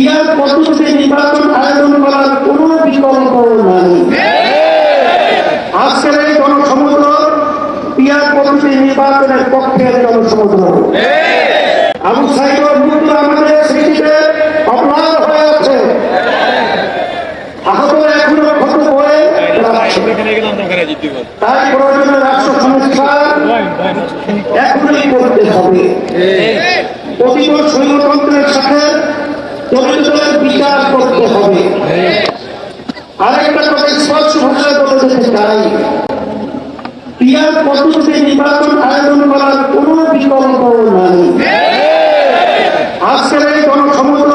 Peer পদ্ধতিতে নির্বাচন আয়োজন করার কোনো বিকল্প নাই। আজকের এই জনসমুদ্র পদ্ধতি নির্বাচনের পক্ষের জনসমুদ্র। আবু মুক্ত আমাদের স্মৃতিতে অপরাধ হয়ে আছে। আহত এখনও ক্ষত তাই প্রয়োজনে রাষ্ট্র সংস্কার এখনই করতে হবে। প্রতিটি স্বৈরতন্ত্রের সাথে জড়িতদের বিচার করতে হবে। আরেকটা কথা স্পষ্ট ভাষায় বলে যেতে চাই পিয়ার পদ্ধতিতে নির্বাচন আয়োজন করার কোনো বিকল্প নাই। আজকের এই জনসমুদ্র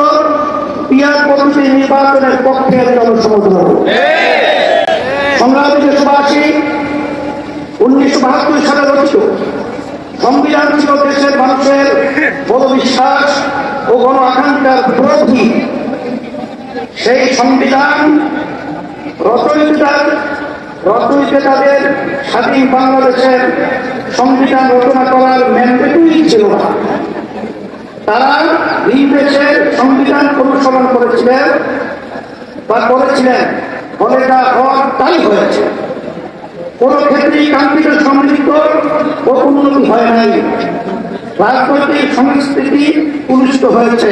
পিয়ার পদ্ধতি নির্বাচনের পক্ষের জনসমুদ্র। সংগ্রামী দেশবাসী, উনিশশো বাহাত্তর সালে রচিত সংবিধান ছিল দেশের মানুষের বড় আকাঙ্ক্ষার প্রতীক সেই সংবিধান রচয়িতার রচয়িতাদের স্বাধীন বাংলাদেশের সংবিধান রচনা করার ম্যান্ডেটই ছিল না। তারা এই দেশের সংবিধান অনুসরণ করেছিলেন বা করেছিলেন, ফলে যা হওয়ার তাই হয়েছে। কোন ক্ষেত্রেই কাঙ্ক্ষিত সমৃদ্ধ ও উন্নতি হয় নাই। রাজনৈতিক সংস্কৃতি পুরুষ্ট হয়েছে।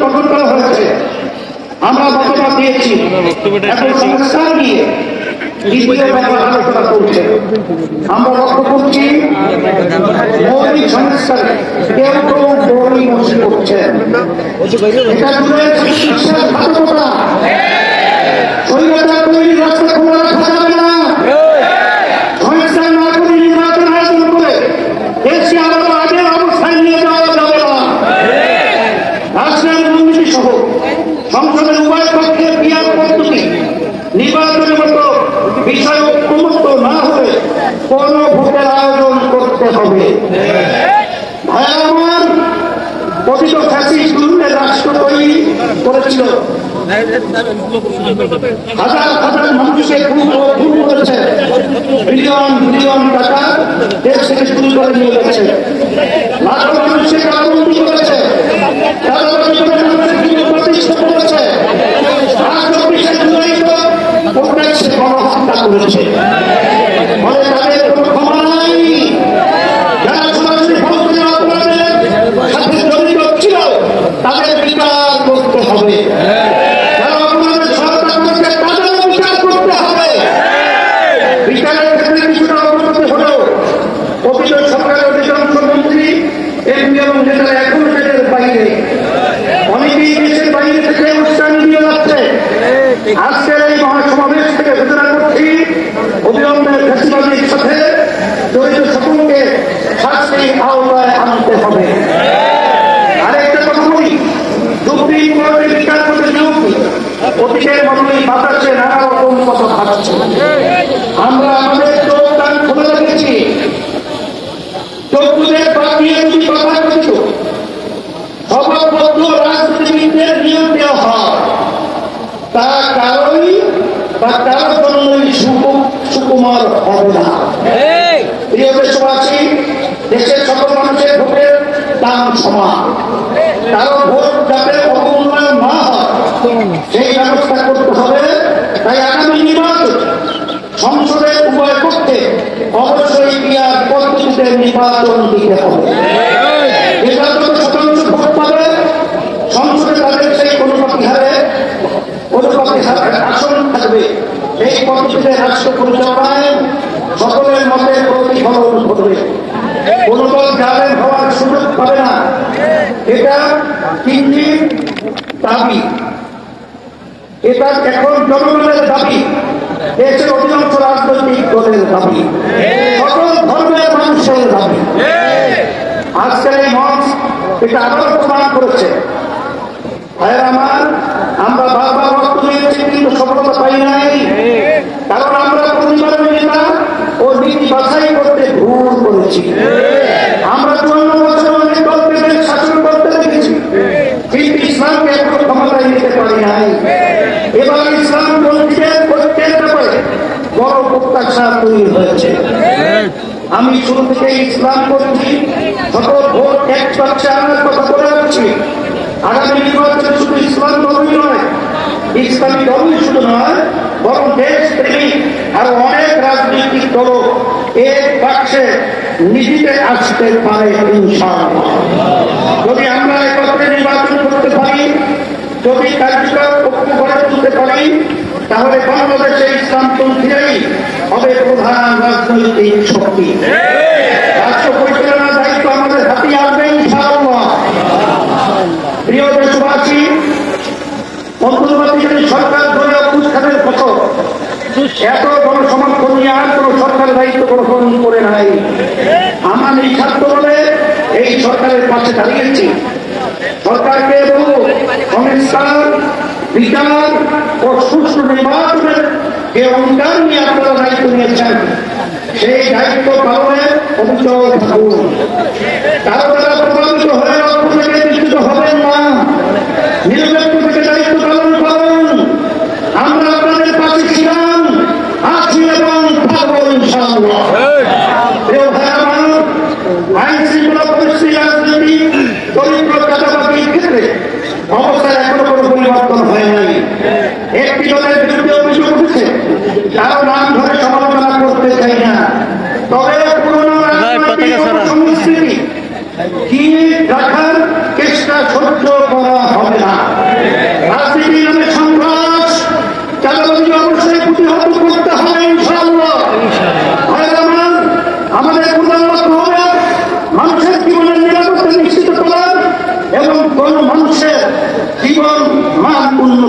গঠন করা আমরা মতামত দিয়েছি। আমরা করছি কেউ এটা রাখা যাবে না সংস্কার না করে নির্বাচন আয়োজন করে দেশকে আরও আগের অবস্থায় নিয়ে যাওয়া যাবে না রাষ্ট্রের দুর্নীতি সহ সংসদের উভয় পক্ষে পিয়ার পদ্ধতি নির্বাচনের মতো বিষয় ঐক্যমুক্ত না হলে কোন ভোটের আয়োজন করতে হবে। ভাই, আমার কথিত ফ্যাসিস্ট দুর্নীতির রাষ্ট্র তৈরি করেছিল। হাজার হাজার মানুষকে খুন টাকা দেশ থেকে শুরু করে লাখ ವಿಠಲನ আমরা আমাদের চোখ কান খুলে রেখেছি। যদি কথা সভাপত্র রাজনীতিবিদদের নিয়োগ দেওয়া হয়। তা কারোই বা কারোর জন্যই সুকুমার হবে না। প্রিয় দেশবাসী দেশের সকল মানুষের ভোটের দাম সমান। কারও ভোট যাতে অবমূল্যায়ন না হয় সেই ব্যবস্থা করতে হবে। তাই আগামী নির্বাচন সংসদের উভয় পক্ষে অবশ্যই ক্রিয়ার পদ্ধতিতে নির্বাচন দিতে হবে। না এটা দাবি। এটা এখন জনগণের দাবি দেশের অধিকাংশ রাজনৈতিক দলের দাবি সকল ধর্মের মানুষের দাবি আজকের এই মঞ্চ এটা আবার প্রমাণ করেছে ভাইয়ের আমার আমরা বারবার রক্ত দিয়েছি কিন্তু সফলতা পাই নাই কারণ আমরা পরিবারের নেতা ও নীতি বাছাই করতে ভুল করেছি আমরা চুয়ান্ন বছর অনেক দলকে দেশ শাসন করতে দেখেছি কিন্তু ইসলামকে এখনও ক্ষমতায় নিতে পারি নাই আমি শুরু থেকে ইসলাম করছি সকল ভোট এক পাচ্ছে আনার কথা বলে আসছি, আগামী নির্বাচনে শুধু ইসলাম দলই নয়, ইসলামী দলই শুধু নয়, বরং দেশ, প্রেমিক আর অনেক রাজনৈতিক দল এক বাক্সে নীতিতে আসতে পারে যদি আমরা একত্রে নির্বাচন করতে পারি, যদি কার্যকর তুলতে পারি তাহলে বাংলাদেশে ইসলামপন্থীরাই হবে প্রধান রাজনৈতিক শক্তি। রাষ্ট্র দায়িত্ব আমাদের হাতে প্রিয় দেশবাসী সরকার এত দায়িত্ব করে বলে এই সরকারের পাশে সরকারকে বিচার ও সুষ্ঠু নির্বাচনের যে অঙ্গীকার নিয়ে আপনারা দায়িত্ব নিয়েছেন, সেই দায়িত্ব পালনে কারও দ্বারা হয়ে অর্থ থেকে নিশ্চিত হবেন না নিরপেক্ষ থেকে দায়িত্ব পালন করুন আমরা আপনাদের পাশে ছিলাম আছি এবং থাকব ইনশাআল্লাহ প্রিয় ভাই আমার আইন শৃঙ্খলা পরিস্থিতি রাজনীতি দরিদ্র চাঁদাবাদীর ক্ষেত্রে অবস্থায় এখনও কোনো পরিবর্তন হয় নাই একটি দলের বিরুদ্ধে অভিযোগ উঠেছে কারও নাম ধরে সমালোচনা করতে চাই না তবে পুরনো রাজনৈতিক সংস্কৃতি কি রাখার চেষ্টা সহ্য করা হবে না রাজনীতি নামে সন্ত্রাস চাঁদাবাদী অবশ্যই প্রতিহত করতে হবে ইনশাআল্লাহ ভাইয়ের আমার, আমাদের প্রধান লক্ষ্য হবে মানুষের জীবনের নিরাপত্তা নিশ্চিত করা এবং কোন মানুষের জীবন